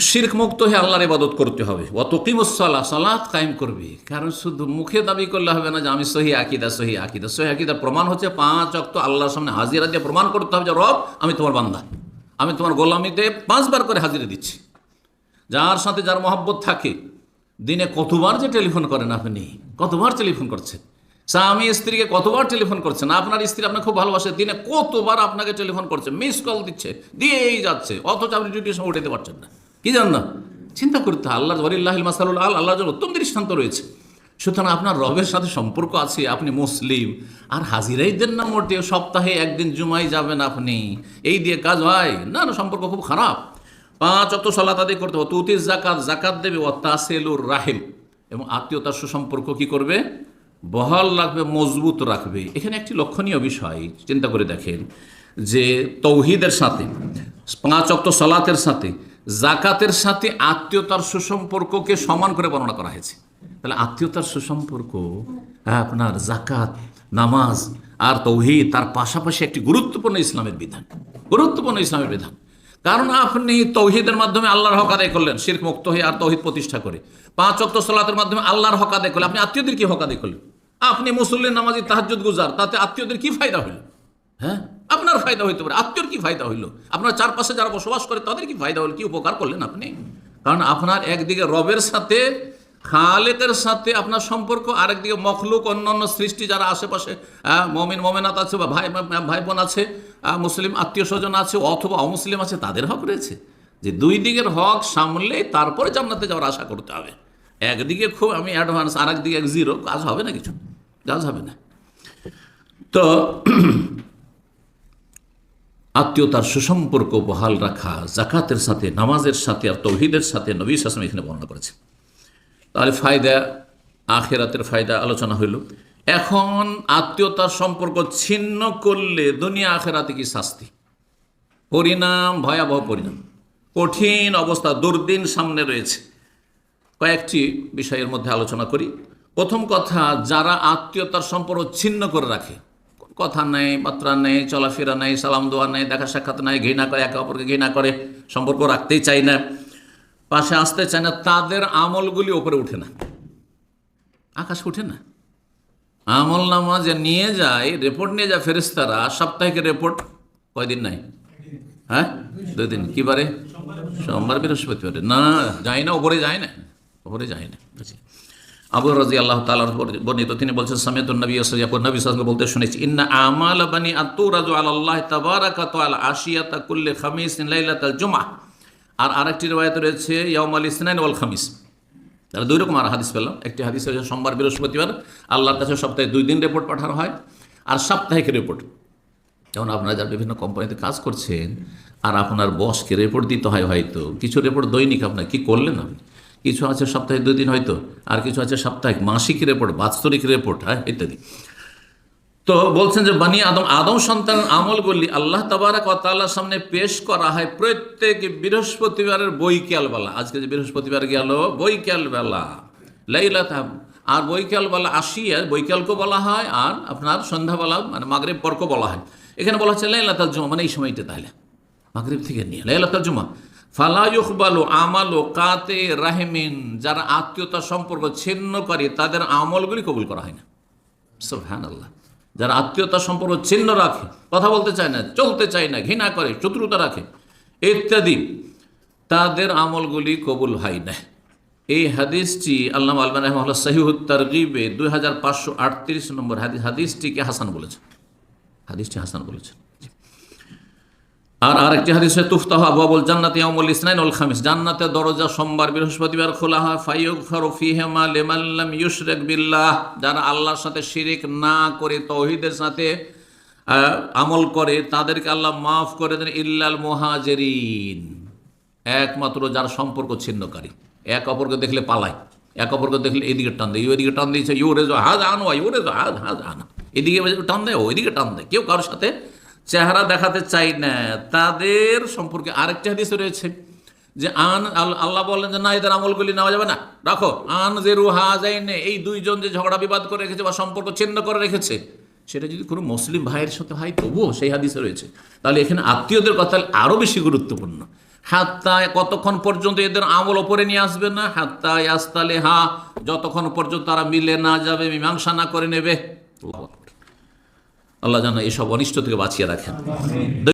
শির্ক মুক্ত হয়ে আল্লাহর ইবাদত করতে হবে। অত কিমসাল্লাহ সালাত কায়েম করবে। কারণ শুধু মুখে দাবি করলে হবে না যে আমি সহি আকিদা সহি আকিদা। সহি আকিদার প্রমাণ হচ্ছে পাঁচ অক্ত আল্লাহর সামনে হাজিরা দিয়ে প্রমাণ করতে হবে যে, রব, আমি তোমার বান্দা। আমি তোমার গোলামিতে পাঁচবার করে হাজিরা দিচ্ছি। যার সাথে যার মহব্বত থাকে। দিনে কতবার যে টেলিফোন করেন আপনি? কতবার টেলিফোন করছেন? স্বামী স্ত্রীকে কতবার টেলিফোন করছেন? আপনার স্ত্রী আপনাকে খুব ভালোবাসে। দিনে কতবার আপনাকে টেলিফোন করছে? মিস কল দিচ্ছে। দিয়েই যাচ্ছে। অথচ আপনি ডিউটির সময় উঠাতে পারছেন না। কি জান না চিন্তা করতে আল্লাহ ওয়ারিল্লাহ মাসালুল আল, আল্লাহর জন্য উত্তম দৃষ্টান্ত রয়েছে। সুতরাং আপনার রবের সাথে সম্পর্ক আছে, আপনি মুসলিম। আর হাজিরাই দেন না সপ্তাহে একদিন জুমাই যাবেন আপনি। এই দিয়ে কাজ হয়। না না, সম্পর্ক খুব খারাপ। পাঁচ অত সলাত আদায় করতে হবে। তুতি জাকাত জাকাত দেবে। ও তাসেলুর রাহিম। এবং আত্মীয়তার সুসম্পর্ক কি করবে? বহাল রাখবে, মজবুত রাখবে। এখানে একটি লক্ষণীয় বিষয়, চিন্তা করে দেখেন। যে তৌহিদের সাথে, পাঁচ অক্ত সলাতের সাথে জাকাতের সাথে আত্মীয়তার সুসম্পর্ককে সমান করে বর্ণনা করা হয়েছে। তাহলে আত্মীয়তার সুসম্পর্ক হ্যাঁ, আপনার জাকাত নামাজ আর তৌহিদ তার পাশাপাশি একটি গুরুত্বপূর্ণ ইসলামের বিধান। গুরুত্বপূর্ণ ইসলামের বিধান। কারণ আপনি তৌহিদের মাধ্যমে আল্লাহর হক আদায় করলেন শির্ক মুক্ত হয়ে আর তৌহিদ প্রতিষ্ঠা করে। পাঁচ অক্ত সলাতের মাধ্যমে আল্লাহর হক আদায় করলেন আপনি আত্মীয়দের কি হক আদায় করলেন? আপনি মুসল্লিন নামাজি তাহাজ্জুদ গুজার তাতে আত্মীয়দের কি ফায়দা হইল? হ্যাঁ? আপনার ফায়দা হইতে পারে, আত্মীয়র কি ফায়দা হইল? আপনার চারপাশে যারা বসবাস করে, তাদের কি ফায়দা হলো কি উপকার করলেন আপনি? কারণ আপনার একদিকে রবের সাথে, খালেকের সাথে আপনার সম্পর্ক, আরেকদিকে মখলুক, অন্যান্য সৃষ্টি যারা আশেপাশে মমিন, মমেনাত আছে বা ভাই ভাই বোন আছে মুসলিম আত্মীয় স্বজন আছে, অথবা অমুসলিম আছে, তাদের হক রয়েছে। যে দুই দিকের হক সামলে তারপরে জান্নাতে যাওয়ার আশা করতে হবে। একদিকে খুব আমি অ্যাডভান্স আর একদিকে এক জিরো কাজ হবে না কিছু। কাজ হবে না। তো আত্মীয়তার সুসম্পর্ক বহাল রাখা, জাকাতের সাথে, নামাজের সাথে আর তৌহিদের সাথে নবী সাসম এখানে বর্ণনা করেছে তাহলে ফায়দা, আখেরাতের ফায়দা আলোচনা হইল। এখন আত্মীয়তার সম্পর্ক ছিন্ন করলে দুনিয়া আখেরাতে কি শাস্তি? পরিণাম, ভয়াবহ পরিণাম। কঠিন অবস্থা, দুর্দিন সামনে রয়েছে। কয়েকটি বিষয়ের মধ্যে আলোচনা করি। প্রথম কথা, যারা আত্মীয়তার সম্পর্ক ছিন্ন করে রাখে কথা নেই বার্তা নেই, চলাফেরা নেই, সালাম দোয়া নেই, দেখা সাক্ষাৎ নেই, ঘৃণা করে একে অপরকে ঘৃণা করে, সম্পর্ক রাখতেই চায় না। পাশে আসতে চায় না, তাদের আমলগুলি ওপরে উঠে না। আকাশ উঠে না। আমল নামা যে নিয়ে যায় রিপোর্ট নিয়ে যায় ফেরেস্তারা সাপ্তাহিক রিপোর্ট কয়দিন নাই? হ্যাঁ? দুই দিন। কি বারে? সোমবার, বৃহস্পতিবারে। না যায় না, ওপরে যায় না। ওপরে যায় না। আবু রাজি আল্লাহ তালার বর্ণিত। তিনি বলছেন সামেত নবী সৈয়াকুর নবী সালামকে বলতে শুনেছি, ইন্না আমাল বানি আত্তু রাজু আল্লাহ তাবারাকাত আল আশিয়াতা কুল্লে খামিস লাইলাতাল জুমা আর আরেকটি রয়েত রয়েছে ইয়াউম আল ইসনাইন ওয়াল খামিস। তাহলে দুই রকম আর হাদিস পেলাম। একটি হাদিস হচ্ছে সোমবার, বৃহস্পতিবার, আল্লাহর কাছে সপ্তাহে দুই দিন রিপোর্ট পাঠানো হয়, আর সাপ্তাহিক রিপোর্ট যেমন আপনারা যারা বিভিন্ন কোম্পানিতে কাজ করছেন, আর আপনার বসকে রিপোর্ট দিতে হয় হয়তো, কিছু রিপোর্ট দৈনিক আপনার কি করলেন আপনি? কিছু আছে সপ্তাহে দুই দিন হয়তো, আর কিছু আছে সাপ্তাহিক, মাসিক রিপোর্ট বাৎসরিক রিপোর্ট হ্যাঁ ইত্যাদি। তো বলছেন যে বানি আদম আদম সন্তান আমল আমলগুলি আল্লাহ তাবারাক ও তাআলার সামনে পেশ করা হয় প্রত্যেক বৃহস্পতিবারের বৈকাল বেলা। আজকে যে বৃহস্পতিবার গেল, বৈকাল বেলা লাইলা তাহ আর বৈকাল বেলা আসিয়া বৈকালকে বলা হয়, আর আপনার সন্ধ্যাবেলা মানে মাগরিব পর্ক বলা হয়। এখানে বলা হচ্ছে লাইলাতাল জুমা মানে এই সময়টা তাহলে। মাগরিব থেকে নিয়ে, লাইলাতাল জুমা। ফালা ইউকবালু আমালু কাতে রাহিমিন, যারা আত্মীয়তা সম্পর্ক ছিন্ন করে, তাদের আমলগুলি কবুল করা হয় না। সোহান আল্লাহ যারা আত্মীয়তা সম্পর্ক ছিন্ন রাখে, কথা বলতে চায় না, চলতে চায় না, ঘৃণা করে, শত্রুতা রাখে, ইত্যাদি, তাদের আমলগুলি কবুল হয় না। এই হাদিসটি আল্লাহ আলমান রহমাল্লাহ সহিউদ তারগিবে দুই হাজার পাঁচশো আটত্রিশ নম্বর হাদিস হাদিসটিকে হাসান বলেছেন। হাদিসটি হাসান বলেছেন। আর আরেকটি হাদিস, তুফতাহ আবুল জান্নাত ইয়ামুল ইসনাইন উল খামিস জান্নাতের দরজা সোমবার বৃহস্পতিবার খোলা হয় ফাইয়ুক ফারুফিহেমা লেমাল্লাম ইউশরেক বিল্লাহ যারা আল্লাহর সাথে শিরিক না করে তৌহিদের সাথে আমল করে, তাদেরকে আল্লাহ মাফ করে দেন ইল্লাল মুহাজেরিন। একমাত্র যার সম্পর্ক ছিন্নকারী। এক অপরকে দেখলে পালায়, এক অপরকে দেখলে এদিকে টান দেয়, ওইদিকে টান দিয়েছে ইউরে যো হাজ আনো ইউরে যো হাজ হাজ আনো এদিকে টান দেয়, ওইদিকে টান দেয়। কেউ কারোর সাথে চেহারা দেখাতে চাই না। তাদের সম্পর্কে আরেকটা হাদিস রয়েছে যে, আন আল্লাহ বললেন যে, না, এদের আমলগুলি নেওয়া যাবে না। রাখো, আন যে রুহা যাইনে এই দুইজন যে ঝগড়া বিবাদ করে রেখেছে বা সম্পর্ক ছিন্ন করে রেখেছে, সেটা যদি কোনো মুসলিম ভাইয়ের সাথে হয়, তবুও সেই হাদিসে রয়েছে। তাহলে এখানে আত্মীয়দের কথা আরও বেশি গুরুত্বপূর্ণ। হাত্তা কতক্ষণ পর্যন্ত এদের আমল ওপরে নিয়ে আসবে না? হাত্তা আস্তালে হা যতক্ষণ পর্যন্ত তারা মিলে না যাবে, মীমাংসা না করে নেবে। আল্লাহ যেন এসব অনিষ্ট থেকে বাঁচিয়ে রাখেন।